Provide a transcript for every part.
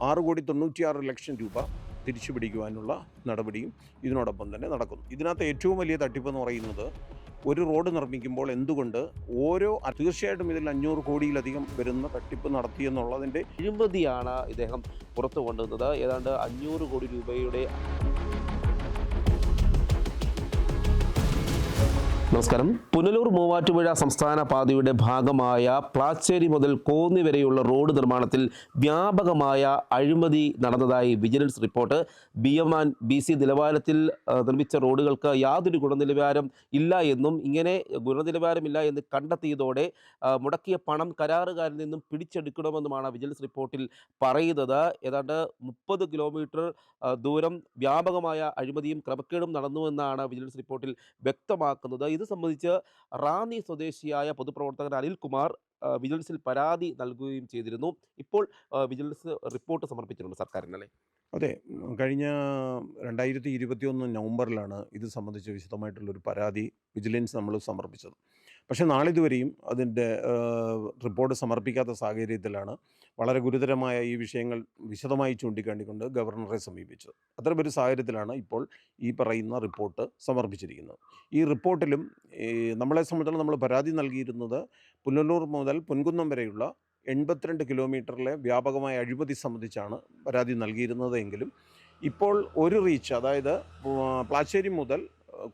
ആറ് കോടി തൊണ്ണൂറ്റിയാറ് ലക്ഷം രൂപ തിരിച്ചു പിടിക്കുവാനുള്ള നടപടിയും ഇതിനോടൊപ്പം തന്നെ നടക്കുന്നു. ഇതിനകത്ത് ഏറ്റവും വലിയ തട്ടിപ്പെന്ന് പറയുന്നത് ഒരു റോഡ് നിർമ്മിക്കുമ്പോൾ എന്തുകൊണ്ട് ഓരോ തീർച്ചയായിട്ടും ഇതിൽ അഞ്ഞൂറ് കോടിയിലധികം വരുന്ന തട്ടിപ്പ് നടത്തിയെന്നുള്ളതിന്റെ അഴിമതിയാണ് ഇദ്ദേഹം പുറത്തു കൊണ്ടുവന്നത് ഏതാണ്ട് അഞ്ഞൂറ് കോടി രൂപയുടെ നമസ്കാരം. പുനലൂർ മൂവാറ്റുപുഴ സംസ്ഥാന പാതയുടെ ഭാഗമായ പ്ലാച്ചേരി മുതൽ കോന്നി വരെയുള്ള റോഡ് നിർമ്മാണത്തിൽ വ്യാപകമായ അഴിമതി നടന്നതായി vigilance report. B M and B C നിലവാരത്തിൽ നിർമ്മിച്ച റോഡുകൾക്ക് യാതൊരു ഗുണനിലവാരം ഇല്ല എന്നും ഇങ്ങനെ ഗുണനിലവാരമില്ല എന്ന് കണ്ടെത്തിയതോടെ മുടക്കിയ പണം കരാറുകാരിൽ നിന്നും പിടിച്ചെടുക്കണമെന്നുമാണ് വിജിലൻസ് റിപ്പോർട്ടിൽ പറയുന്നത്. ഏതാണ്ട് മുപ്പത് കിലോമീറ്റർ ദൂരം വ്യാപകമായ അഴിമതിയും ക്രമക്കേടും നടന്നുവെന്നാണ് വിജിലൻസ് റിപ്പോർട്ടിൽ വ്യക്തമാക്കുന്നത്. ഇത് സംബന്ധിച്ച് റാന്നി സ്വദേശിയായ പൊതുപ്രവർത്തകൻ അനിൽകുമാർ വിജിലൻസിൽ പരാതി നൽകുകയും ചെയ്തിരുന്നു. ഇപ്പോൾ വിജിലൻസ് റിപ്പോർട്ട് സമർപ്പിച്ചിട്ടുണ്ട് സർക്കാരിനല്ലേ? അതെ. കഴിഞ്ഞ രണ്ടായിരത്തി ഇരുപത്തിയൊന്ന് നവംബറിലാണ് ഇത് സംബന്ധിച്ച് വിശദമായിട്ടുള്ളൊരു പരാതി വിജിലൻസ് നമ്മൾ സമർപ്പിച്ചത്. പക്ഷേ നാളിതുവരെയും അതിന്റെ റിപ്പോർട്ട് സമർപ്പിക്കാത്ത സാഹചര്യത്തിലാണ് വളരെ ഗുരുതരമായ ഈ വിഷയങ്ങൾ വിശദമായി ചൂണ്ടിക്കാണിക്കൊണ്ട് ഗവർണറെ സമീപിച്ചത്. അത്തരമൊരു സാഹചര്യത്തിലാണ് ഇപ്പോൾ ഈ പറയുന്ന റിപ്പോർട്ട് സമർപ്പിച്ചിരിക്കുന്നത്. ഈ റിപ്പോർട്ടിലും നമ്മളെ സംബന്ധിച്ചിടത്തോളം നമ്മൾ പരാതി നൽകിയിരുന്നത് പുനലൂർ മുതൽ പൊൻകുന്നം വരെയുള്ള എൺപത്തിരണ്ട് കിലോമീറ്ററിലെ വ്യാപകമായ അഴിമതി സംബന്ധിച്ചാണ് പരാതി നൽകിയിരുന്നത് എങ്കിലും ഇപ്പോൾ ഒരു റീച്ച് അതായത് പ്ലാച്ചേരി മുതൽ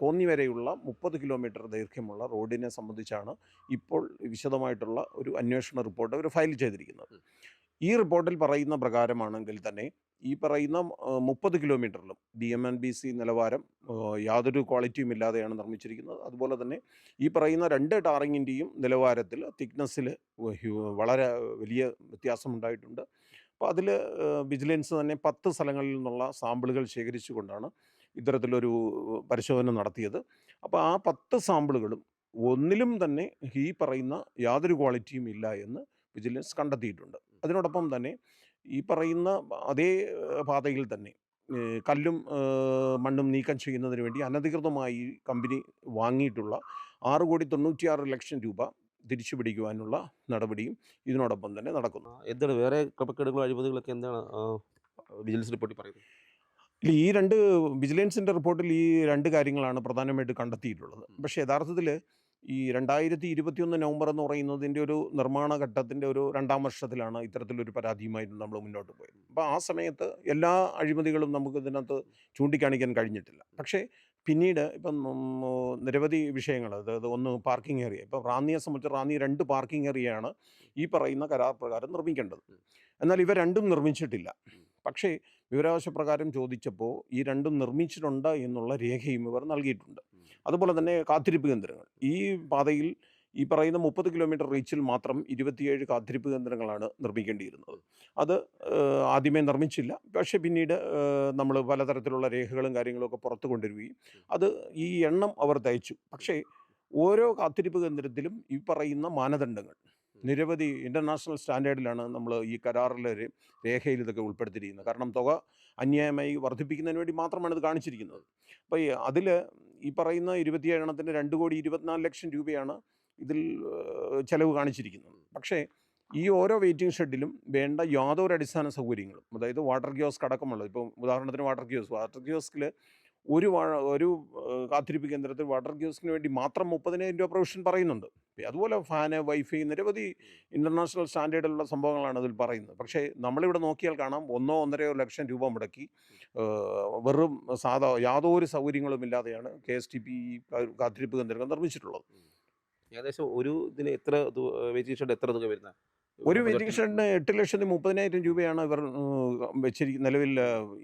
കോന്നി വരെയുള്ള മുപ്പത് കിലോമീറ്റർ ദൈർഘ്യമുള്ള റോഡിനെ സംബന്ധിച്ചാണ് ഇപ്പോൾ വിശദമായിട്ടുള്ള ഒരു അന്വേഷണ റിപ്പോർട്ട് അവർ ഫയൽ ചെയ്തിരിക്കുന്നത്. ഈ റിപ്പോർട്ടിൽ പറയുന്ന പ്രകാരമാണെങ്കിൽ തന്നെ ഈ പറയുന്ന മുപ്പത് കിലോമീറ്ററിലും B M and B C നിലവാരം യാതൊരു ക്വാളിറ്റിയും ഇല്ലാതെയാണ് നിർമ്മിച്ചിരിക്കുന്നത്. അതുപോലെ തന്നെ ഈ പറയുന്ന രണ്ട് ടാറിങ്ങിന്റെയും നിലവാരത്തിൽ തിക്നെസ്സിൽ വളരെ വലിയ വ്യത്യാസമുണ്ടായിട്ടുണ്ട്. അപ്പോൾ അതിൽ വിജിലൻസ് തന്നെ പത്ത് സ്ഥലങ്ങളിൽ നിന്നുള്ള സാമ്പിളുകൾ ശേഖരിച്ചുകൊണ്ടാണ് ഇത്തരത്തിലൊരു പരിശോധന നടത്തിയത്. അപ്പോൾ ആ പത്ത് സാമ്പിളുകളും ഒന്നിലും തന്നെ ഈ പറയുന്ന യാതൊരു ക്വാളിറ്റിയും ഇല്ല എന്ന് വിജിലൻസ് കണ്ടെത്തിയിട്ടുണ്ട്. അതിനോടൊപ്പം തന്നെ ഈ പറയുന്ന അതേ പാതയിൽ തന്നെ കല്ലും മണ്ണും നീക്കം ചെയ്യുന്നതിന് വേണ്ടി അനധികൃതമായി കമ്പനി വാങ്ങിയിട്ടുള്ള ആറ് കോടി തൊണ്ണൂറ്റിയാറ് ലക്ഷം രൂപ തിരിച്ചു പിടിക്കുവാനുള്ള നടപടിയും ഇതിനോടൊപ്പം തന്നെ നടക്കുന്നു. എന്താണ് വേറെ ക്രമക്കേടുകളും അഴിമതികളൊക്കെ എന്താണ് വിജിലൻസ് റിപ്പോർട്ടിൽ പറയുന്നത്? ഇല്ല ഈ രണ്ട് വിജിലൻസിന്റെ റിപ്പോർട്ടിൽ ഈ രണ്ട് കാര്യങ്ങളാണ് പ്രധാനമായിട്ട് കണ്ടെത്തിയിട്ടുള്ളത്. പക്ഷേ യഥാർത്ഥത്തിൽ ഈ രണ്ടായിരത്തി ഇരുപത്തിയൊന്ന് നവംബർ എന്ന് പറയുന്നതിന്റെ ഒരു നിർമ്മാണ ഘട്ടത്തിന്റെ ഒരു രണ്ടാം വർഷത്തിലാണ് ഇത്തരത്തിലൊരു പരാതിയുമായിട്ട് നമ്മൾ മുന്നോട്ട് പോയത്. അപ്പോൾ ആ സമയത്ത് എല്ലാ അഴിമതികളും നമുക്ക് ഇതിനകത്ത് ചൂണ്ടിക്കാണിക്കാൻ കഴിഞ്ഞിട്ടില്ല. പക്ഷേ പിന്നീട് ഇപ്പം നിരവധി വിഷയങ്ങൾ അതായത് ഒന്ന് പാർക്കിംഗ് ഏരിയ. ഇപ്പം റാന്നിയെ സംബന്ധിച്ച് റാന്നി രണ്ട് പാർക്കിംഗ് ഏരിയയാണ് ഈ പറയുന്ന കരാർ പ്രകാരം നിർമ്മിക്കേണ്ടത്. എന്നാൽ ഇവ രണ്ടും നിർമ്മിച്ചിട്ടില്ല. പക്ഷേ വിവരാവകാശ പ്രകാരം ചോദിച്ചപ്പോൾ ഈ രണ്ടും നിർമ്മിച്ചിട്ടുണ്ട് എന്നുള്ള രേഖയും ഇവർ നൽകിയിട്ടുണ്ട്. അതുപോലെ തന്നെ കാത്തിരിപ്പ് കേന്ദ്രങ്ങൾ. ഈ പാതയിൽ ഈ പറയുന്ന മുപ്പത് കിലോമീറ്റർ റീച്ചിൽ മാത്രം ഇരുപത്തിയേഴ് കാത്തിരിപ്പ് കേന്ദ്രങ്ങളാണ് നിർമ്മിക്കേണ്ടിയിരുന്നത്. അത് ആദ്യമേ നിർമ്മിച്ചില്ല. പക്ഷേ പിന്നീട് നമ്മൾ പലതരത്തിലുള്ള രേഖകളും കാര്യങ്ങളൊക്കെ പുറത്തു കൊണ്ടുവരികയും അത് ഈ എണ്ണം അവർ തയ്ച്ചു. പക്ഷേ ഓരോ കാത്തിരിപ്പ് കേന്ദ്രത്തിലും ഈ പറയുന്ന മാനദണ്ഡങ്ങൾ നിരവധി ഇന്റർനാഷണൽ സ്റ്റാൻഡേർഡിലാണ് നമ്മൾ ഈ കരാറിലെ രേഖയിൽ ഇതൊക്കെ ഉൾപ്പെടുത്തിയിരിക്കുന്നത്. കാരണം തുക അന്യായമായി വർദ്ധിപ്പിക്കുന്നതിന് വേണ്ടി മാത്രമാണ് ഇത് കാണിച്ചിരിക്കുന്നത്. അപ്പോൾ ഈ അതിൽ ഈ പറയുന്ന ഇരുപത്തിയേഴെണ്ണത്തിന് രണ്ട് കോടി ഇരുപത്തിനാല് ലക്ഷം രൂപയാണ് ഇതിൽ ചിലവ് ചെലവ് കാണിച്ചിരിക്കുന്നത്. പക്ഷേ ഈ ഓരോ വെയിറ്റിംഗ് ഷെഡിലും വേണ്ട യാതൊരു അടിസ്ഥാന സൗകര്യങ്ങളും അതായത് വാട്ടർ കിയോസ്ക് അടക്കമുള്ളത് ഇപ്പോൾ ഉദാഹരണത്തിന് വാട്ടർ കിയോസ്ക് വാട്ടർ കിയോസ്കിൽ ഒരു ഒരു കാത്തിരിപ്പ് കേന്ദ്രത്തിൽ വാട്ടർ ഗ്യൂസിന് വേണ്ടി മാത്രം മുപ്പതിനായിരം രൂപ പ്രൊവിഷൻ പറയുന്നുണ്ട്. അതുപോലെ ഫാന് വൈഫൈ നിരവധി ഇന്റർനാഷണൽ സ്റ്റാൻഡേർഡിലുള്ള സംഭവങ്ങളാണ് അതിൽ പറയുന്നത്. പക്ഷേ നമ്മളിവിടെ നോക്കിയാൽ കാണാം ഒന്നോ ഒന്നരയോ ലക്ഷം രൂപ മുടക്കി വെറും സാധാ യാതൊരു സൗകര്യങ്ങളും ഇല്ലാതെയാണ് കെ എസ് ടി പി കാത്തിരിപ്പ് കേന്ദ്രങ്ങൾ നിർമ്മിച്ചിട്ടുള്ളത്. ഏകദേശം ഒരു ഇതിന് എത്ര വെയിറ്റിംഗ് ഷെഡ് എത്ര തുക വരുന്ന? ഒരു വെയിറ്റിംഗ് ഷെഡിന് എട്ട് ലക്ഷത്തി മുപ്പതിനായിരം രൂപയാണ് ഇവർ വെച്ചിരിക്കുന്ന നിലവിൽ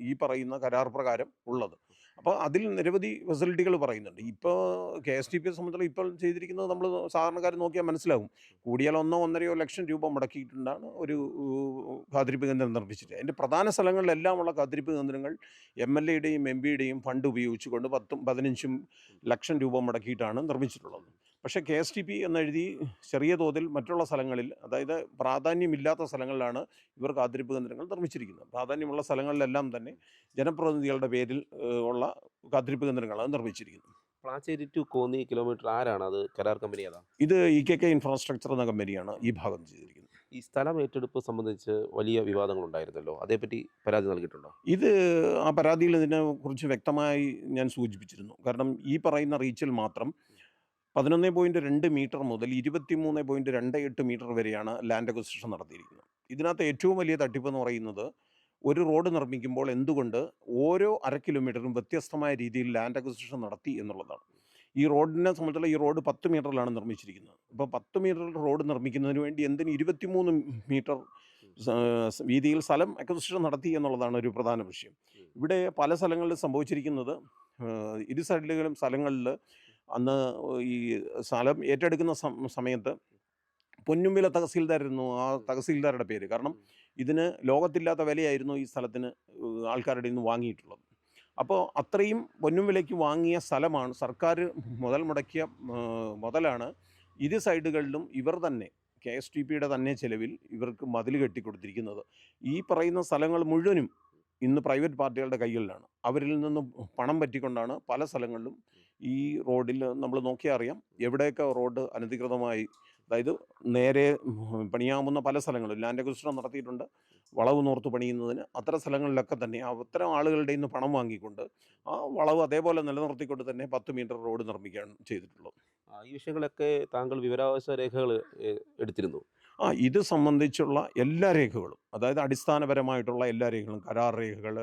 ഈ പറയുന്ന കരാർ പ്രകാരം ഉള്ളത്. അപ്പോൾ അതിൽ നിരവധി ഫെസിലിറ്റികൾ പറയുന്നുണ്ട്. ഇപ്പോൾ കെ എസ് ടി പിയെ സംബന്ധിച്ചിടത്തോളം ഇപ്പോൾ ചെയ്തിരിക്കുന്നത് നമ്മൾ സാധാരണക്കാർ നോക്കിയാൽ മനസ്സിലാകും കൂടിയാൽ ഒന്നോ ഒന്നരയോ ലക്ഷം രൂപ മുടക്കിയിട്ടുണ്ടാണ് ഒരു കാതിരിപ്പ് കേന്ദ്രം നിർമ്മിച്ചിട്ട്. അതിന്റെ പ്രധാന സ്ഥലങ്ങളിലെല്ലാമുള്ള കാത്തിരിപ്പ് കേന്ദ്രങ്ങൾ എം എൽ എയുടെയും എം പിയുടെയും ഫണ്ട് ഉപയോഗിച്ചുകൊണ്ട് പത്തും പതിനഞ്ചും ലക്ഷം രൂപ മുടക്കിയിട്ടാണ് നിർമ്മിച്ചിട്ടുള്ളത്. പക്ഷേ കെ എസ് ടി പി എന്നെഴുതി ചെറിയ തോതിൽ മറ്റുള്ള സ്ഥലങ്ങളിൽ അതായത് പ്രാധാന്യമില്ലാത്ത സ്ഥലങ്ങളിലാണ് ഇവർക്ക് കാത്തിരിപ്പ് കേന്ദ്രങ്ങൾ നിർമ്മിച്ചിരിക്കുന്നത്. പ്രാധാന്യമുള്ള സ്ഥലങ്ങളിലെല്ലാം തന്നെ ജനപ്രതിനിധികളുടെ പേരിൽ ഉള്ള കാത്തിരിപ്പ് കേന്ദ്രങ്ങളാണ് നിർമ്മിച്ചിരിക്കുന്നത് പ്ലാച്ചേരി ടു കോന്നി കിലോമീറ്റർ ആരാണ് അത്? കരാർ കമ്പനി ഏതാണ് ഇത് ഇ കെ കെ ഇൻഫ്രാസ്ട്രക്ചർ എന്ന കമ്പനിയാണ് ഈ ഭാഗം ചെയ്തിരിക്കുന്നത്. ഈ സ്ഥലം ഏറ്റെടുപ്പ് സംബന്ധിച്ച് വലിയ വിവാദങ്ങളുണ്ടായിരുന്നല്ലോ. അതേപ്പറ്റി പരാതി നൽകിയിട്ടുണ്ടോ? ഇത് ആ പരാതിയിൽ ഇതിനെ കുറിച്ച് വ്യക്തമായി ഞാൻ സൂചിപ്പിച്ചിരുന്നു. കാരണം ഈ പറയുന്ന റീച്ചിൽ മാത്രം പതിനൊന്ന് പോയിന്റ് രണ്ട് മീറ്റർ മുതൽ ഇരുപത്തി മൂന്ന് പോയിന്റ് രണ്ട് എട്ട് മീറ്റർ വരെയാണ് ലാൻഡ് അക്വസിഷൻ നടത്തിയിരിക്കുന്നത്. ഇതിനകത്ത് ഏറ്റവും വലിയ തട്ടിപ്പ് എന്ന് പറയുന്നത് ഒരു റോഡ് നിർമ്മിക്കുമ്പോൾ എന്തുകൊണ്ട് ഓരോ അര കിലോമീറ്ററും വ്യത്യസ്തമായ രീതിയിൽ ലാൻഡ് അക്വസിഷൻ നടത്തി എന്നുള്ളതാണ്. ഈ റോഡിനെ സംബന്ധിച്ചുള്ള ഈ റോഡ് പത്ത് മീറ്ററിലാണ് നിർമ്മിച്ചിരിക്കുന്നത്. അപ്പോൾ പത്ത് മീറ്റർ റോഡ് നിർമ്മിക്കുന്നതിന് വേണ്ടി എന്തിന് ഇരുപത്തിമൂന്ന് മീറ്റർ വീതിയിൽ സ്ഥലം അക്വസിഷൻ നടത്തി എന്നുള്ളതാണ് ഒരു പ്രധാന വിഷയം. ഇവിടെ പല സ്ഥലങ്ങളിൽ സംഭവിച്ചിരിക്കുന്നത് ഇരു സൈഡിലും സ്ഥലങ്ങളിൽ അന്ന് ഈ സ്ഥലം ഏറ്റെടുക്കുന്ന സമയത്ത് പൊന്നുമ്പില തഹസീൽദാരായിരുന്നു ആ തഹസീൽദാരുടെ പേര്. കാരണം ഇതിന് ലോകത്തില്ലാത്ത വിലയായിരുന്നു ഈ സ്ഥലത്തിന് ആൾക്കാരുടെ നിന്ന് വാങ്ങിയിട്ടുള്ളത്. അപ്പോൾ അത്രയും പൊന്നും വിലയ്ക്ക് വാങ്ങിയ സ്ഥലമാണ് സർക്കാർ മുതൽ മുടക്കിയ മുതലാണ് ഇരു സൈഡുകളിലും ഇവർ തന്നെ കെ എസ് ടി പിയുടെ തന്നെ ചെലവിൽ ഇവർക്ക് മതിൽ കെട്ടിക്കൊടുത്തിരിക്കുന്നത്. ഈ പറയുന്ന സ്ഥലങ്ങൾ മുഴുവനും ഇന്ന് പ്രൈവറ്റ് പാർട്ടികളുടെ കൈകളിലാണ്. അവരിൽ നിന്നും പണം പറ്റിക്കൊണ്ടാണ് പല സ്ഥലങ്ങളിലും ഈ റോഡിൽ നമ്മൾ നോക്കിയാൽ അറിയാം എവിടെയൊക്കെ റോഡ് അനധികൃതമായി അതായത് നേരെ പണിയാവുന്ന പല സ്ഥലങ്ങളും ലാൻഡ് അക്വിസിഷൻ നടത്തിയിട്ടുണ്ട് വളവ് നോർത്ത് പണിയുന്നതിന് അത്തരം സ്ഥലങ്ങളിലൊക്കെ തന്നെ അത്തരം ആളുകളുടെ നിന്ന് പണം വാങ്ങിക്കൊണ്ട് ആ വളവ് അതേപോലെ നിലനിർത്തിക്കൊണ്ട് തന്നെ പത്ത് മീറ്റർ റോഡ് നിർമ്മിക്കാൻ ചെയ്തിട്ടുള്ളത്. ഈ വിഷയങ്ങളൊക്കെ താങ്കൾ വിവരാവകാശ രേഖകൾ എടുത്തിരുന്നു. ആ ഇത് സംബന്ധിച്ചുള്ള എല്ലാ രേഖകളും അതായത് അടിസ്ഥാനപരമായിട്ടുള്ള എല്ലാ രേഖകളും കരാർ രേഖകൾ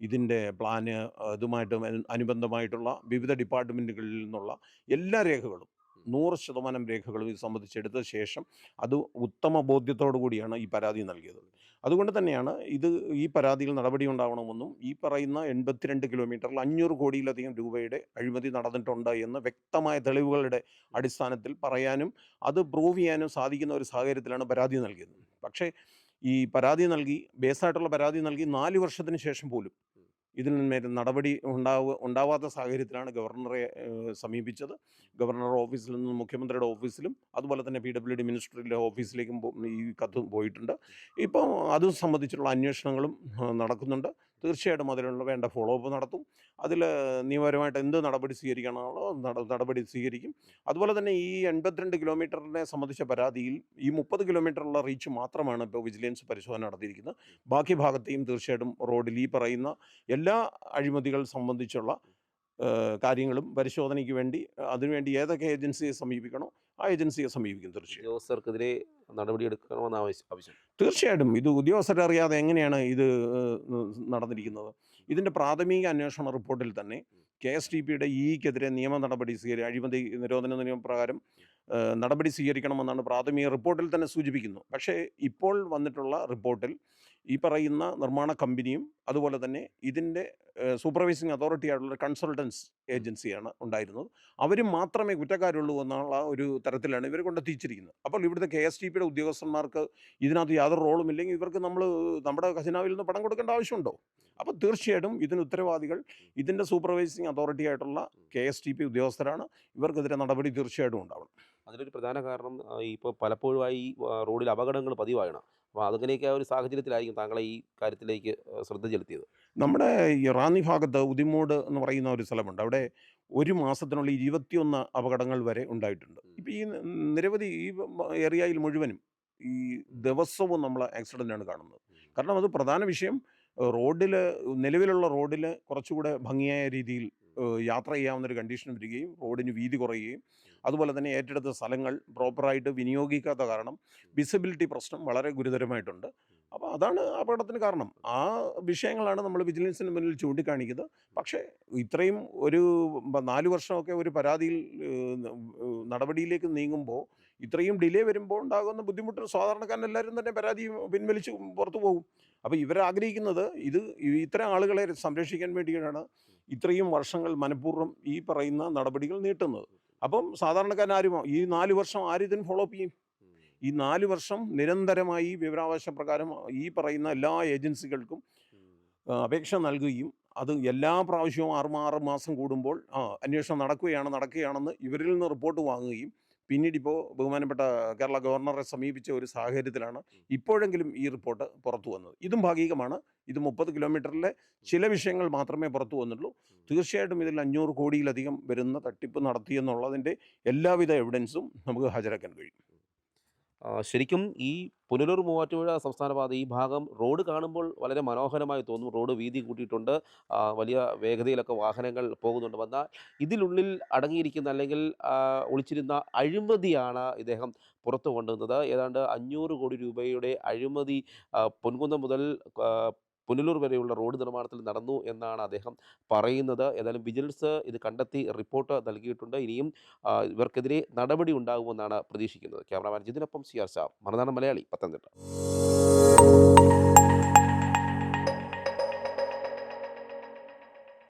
ഇതിന്റെ പ്ലാന് അതുമായിട്ട് അനുബന്ധമായിട്ടുള്ള വിവിധ ഡിപ്പാർട്ട്മെന്റുകളിൽ നിന്നുള്ള എല്ലാ രേഖകളും നൂറ് ശതമാനം രേഖകളും ഇത് സംബന്ധിച്ച് എടുത്ത ശേഷം അത് ഉത്തമ ബോധ്യത്തോടു കൂടിയാണ് ഈ പരാതി നൽകിയത്. അതുകൊണ്ട് തന്നെയാണ് ഇത് ഈ പരാതിയിൽ നടപടി ഉണ്ടാവണമെന്നും ഈ പറയുന്ന എൺപത്തിരണ്ട് കിലോമീറ്ററിൽ അഞ്ഞൂറ് കോടിയിലധികം രൂപയുടെ അഴിമതി നടന്നിട്ടുണ്ട് എന്ന് വ്യക്തമായ തെളിവുകളുടെ അടിസ്ഥാനത്തിൽ പറയാനും അത് പ്രൂവ് ചെയ്യാനും സാധിക്കുന്ന ഒരു സാഹചര്യത്തിലാണ് പരാതി നൽകിയത്. പക്ഷേ ഈ പരാതി നൽകി ബേസായിട്ടുള്ള പരാതി നൽകി നാല് വർഷത്തിന് ശേഷം പോലും ഇതിൽ മേൽ നടപടി ഉണ്ടാവുക ഉണ്ടാവാത്ത സാഹചര്യത്തിലാണ് ഗവർണറെ സമീപിച്ചത്. ഗവർണർ ഓഫീസിൽ നിന്നും മുഖ്യമന്ത്രിയുടെ ഓഫീസിലും അതുപോലെ തന്നെ പി ഡബ്ല്യു ഡി മിനിസ്റ്ററിന്റെ ഓഫീസിലേക്കും ഈ കത്ത് പോയിട്ടുണ്ട്. ഇപ്പോൾ അത് സംബന്ധിച്ചുള്ള അന്വേഷണങ്ങളും നടക്കുന്നുണ്ട്. തീർച്ചയായിട്ടും അതിനുള്ള വേണ്ട ഫോളോ അപ്പ് നടത്തും. അതിൽ നിയമപരമായിട്ട് എന്ത് നടപടി സ്വീകരിക്കണമെന്നുള്ളോ നട- നടപടി സ്വീകരിക്കും. അതുപോലെ തന്നെ ഈ എൺപത്തിരണ്ട് കിലോമീറ്ററിനെ സംബന്ധിച്ച പരാതിയിൽ ഈ മുപ്പത് കിലോമീറ്ററുള്ള റീച്ച് മാത്രമാണ് ഇപ്പോൾ വിജിലൻസ് പരിശോധന നടത്തിയിരിക്കുന്നത്. ബാക്കി ഭാഗത്തെയും തീർച്ചയായിട്ടും റോഡിൽ ഈ പറയുന്ന എല്ലാ അഴിമതികൾ സംബന്ധിച്ചുള്ള കാര്യങ്ങളും പരിശോധനയ്ക്ക് വേണ്ടി അതിനുവേണ്ടി ഏതൊക്കെ ഏജൻസിയെ സമീപിക്കണോ ആ ഏജൻസിയെ സമീപിക്കും തീർച്ചയായും. ഉദ്യോഗസ്ഥർക്കെതിരെ നടപടിയെടുക്കണമെന്ന് ആവശ്യം തീർച്ചയായിട്ടും. ഇത് ഉദ്യോഗസ്ഥരെ അറിയാതെ എങ്ങനെയാണ് ഇത് നടന്നിരിക്കുന്നത്? ഇതിന്റെ പ്രാഥമിക അന്വേഷണ റിപ്പോർട്ടിൽ തന്നെ കെ എസ് ടി പിയുടെ ഇക്കെതിരെ നിയമ നടപടി സ്വീകരിക്കുക അഴിമതി നിരോധന നിയമപ്രകാരം നടപടി സ്വീകരിക്കണമെന്നാണ് പ്രാഥമിക റിപ്പോർട്ടിൽ തന്നെ സൂചിപ്പിക്കുന്നു. പക്ഷേ ഇപ്പോൾ വന്നിട്ടുള്ള റിപ്പോർട്ടിൽ ഈ പറയുന്ന നിർമ്മാണ കമ്പനിയും അതുപോലെ തന്നെ ഇതിന്റെ സൂപ്പർവൈസിങ് അതോറിറ്റി ആയിട്ടുള്ള കൺസൾട്ടൻസ് ഏജൻസിയാണ് ഉണ്ടായിരുന്നത്. അവർ മാത്രമേ കുറ്റക്കാരുള്ളൂ എന്നുള്ള ഒരു തരത്തിലാണ് ഇവർ കൊണ്ടെത്തിച്ചിരിക്കുന്നത് അപ്പോൾ ഇവിടുത്തെ കെ എസ് ടി പിയുടെ ഉദ്യോഗസ്ഥന്മാർക്ക് ഇതിനകത്ത് യാതൊരു റോളും ഇല്ലെങ്കിൽ ഇവർക്ക് നമ്മൾ നമ്മുടെ ഖജനാവിൽ നിന്ന് പണം കൊടുക്കേണ്ട ആവശ്യമുണ്ടോ? അപ്പോൾ തീർച്ചയായിട്ടും ഇതിന് ഉത്തരവാദികൾ ഇതിന്റെ സൂപ്പർവൈസിങ് അതോറിറ്റി ആയിട്ടുള്ള കെ എസ് ടി പി ഉദ്യോഗസ്ഥരാണ്. ഇവർക്കെതിരെ നടപടി തീർച്ചയായിട്ടും ഉണ്ടാവണം. അതിലൊരു പ്രധാന കാരണം ഇപ്പോൾ പലപ്പോഴുമായി ഈ റോഡിൽ അപകടങ്ങൾ പതിവാണ്. അപ്പോൾ അതിങ്ങനെയൊക്കെ ആ ഒരു സാഹചര്യത്തിലായിരിക്കും താങ്കളെ ഈ കാര്യത്തിലേക്ക് ശ്രദ്ധ ചെലുത്തിയത്. നമ്മുടെ ഈ റാന്നി ഭാഗത്ത് ഉദിമൂട് എന്ന് പറയുന്ന ഒരു സ്ഥലമുണ്ട്. അവിടെ ഒരു മാസത്തിനുള്ളിൽ ഇരുപത്തിയൊന്ന് അപകടങ്ങൾ വരെ ഉണ്ടായിട്ടുണ്ട്. ഇപ്പോൾ ഈ നിരവധി ഈ ഏരിയയിൽ മുഴുവനും ഈ ദിവസവും നമ്മൾ ആക്സിഡന്റാണ് കാണുന്നത്. കാരണം അത് പ്രധാന വിഷയം. റോഡിൽ നിലവിലുള്ള റോഡിൽ കുറച്ചുകൂടെ ഭംഗിയായ രീതിയിൽ യാത്ര ചെയ്യാവുന്ന ഒരു കണ്ടീഷൻ വരികയും റോഡിന് വീതി കുറയുകയും അതുപോലെ തന്നെ ഏറ്റെടുത്ത സ്ഥലങ്ങൾ പ്രോപ്പറായിട്ട് വിനിയോഗിക്കാത്ത കാരണം വിസിബിലിറ്റി പ്രശ്നം വളരെ ഗുരുതരമായിട്ടുണ്ട്. അപ്പോൾ അതാണ് അപകടത്തിന് കാരണം. ആ വിഷയങ്ങളാണ് നമ്മൾ വിജിലൻസിന് മുന്നിൽ ചൂണ്ടിക്കാണിക്കുന്നത്. പക്ഷേ ഇത്രയും ഒരു നാല് വർഷമൊക്കെ ഒരു പരാതിയിൽ നടപടിയിലേക്ക് നീങ്ങുമ്പോൾ ഇത്രയും ഡിലേ വരുമ്പോൾ ഉണ്ടാകുന്ന ബുദ്ധിമുട്ട് സാധാരണക്കാരൻ എല്ലാവരും തന്നെ പരാതി പിൻവലിച്ച് പുറത്തു പോകും. അപ്പോൾ ഇവരാഗ്രഹിക്കുന്നത് ഇത് ഇത്തരം ആളുകളെ സംരക്ഷിക്കാൻ വേണ്ടിയിട്ടാണ് ഇത്രയും വർഷങ്ങൾ മനഃപൂർവം ഈ പറയുന്ന നടപടികൾ നീട്ടുന്നത്. അപ്പം സാധാരണക്കാരൻ ആരും ഈ നാല് വർഷം ആരിതിന് ഫോളോ അപ്പ് ചെയ്യും? ഈ നാല് വർഷം നിരന്തരമായി വിവരാവകാശ പ്രകാരം ഈ പറയുന്ന എല്ലാ ഏജൻസികൾക്കും അപേക്ഷ നൽകുകയും അത് എല്ലാ പ്രാവശ്യവും ആറ് ആറ് മാസം കൂടുമ്പോൾ അന്വേഷണം നടക്കുകയാണ് നടക്കുകയാണെന്ന് ഇവരിൽ നിന്ന് റിപ്പോർട്ട് വാങ്ങുകയും പിന്നീട് ഇപ്പോൾ ബഹുമാനപ്പെട്ട കേരള ഗവർണറെ സമീപിച്ച ഒരു സാഹചര്യത്തിലാണ് ഇപ്പോഴെങ്കിലും ഈ റിപ്പോർട്ട് പുറത്തു വന്നത്. ഇതും ഭാഗികമാണ്. ഇത് മുപ്പത് കിലോമീറ്ററിലെ ചില വിഷയങ്ങൾ മാത്രമേ പുറത്തു വന്നുള്ളൂ തീർച്ചയായിട്ടും ഇതിൽ അഞ്ഞൂറ് കോടിയിലധികം വരുന്ന തട്ടിപ്പ് നടത്തിയെന്നുള്ളതിന്റെ എല്ലാവിധ എവിഡൻസും നമുക്ക് ഹാജരാക്കാൻ കഴിയും. ശരിക്കും ഈ പുനലൂർ മൂവാറ്റുപുഴ സംസ്ഥാന പാത ഈ ഭാഗം റോഡ് കാണുമ്പോൾ വളരെ മനോഹരമായി തോന്നും. റോഡ് വീതി കൂട്ടിയിട്ടുണ്ട്. വലിയ വേഗതയിലൊക്കെ വാഹനങ്ങൾ പോകുന്നുണ്ട്. വന്നാൽ ഇതിനുള്ളിൽ അടങ്ങിയിരിക്കുന്ന അല്ലെങ്കിൽ ഒളിച്ചിരുന്ന അഴിമതിയാണ് ഇദ്ദേഹം പുറത്തു കൊണ്ടുവന്നത്. ഏതാണ്ട് അഞ്ഞൂറ് കോടി രൂപയുടെ അഴിമതി പൊൻകുന്നം മുതൽ പുനലൂർ വരെയുള്ള റോഡ് നിർമ്മാണത്തിൽ നടന്നു എന്നാണ് അദ്ദേഹം പറയുന്നത്. ഏതായാലും വിജിലൻസ് ഇത് കണ്ടെത്തി റിപ്പോർട്ട് നൽകിയിട്ടുണ്ട്. ഇനിയും ഇവർക്കെതിരെ നടപടി ഉണ്ടാകുമെന്നാണ് പ്രതീക്ഷിക്കുന്നത്. ക്യാമറാമാൻ ജിതിനൊപ്പം സി ആർ ഷാ മറുനാടൻ മലയാളി പത്തനംതിട്ട.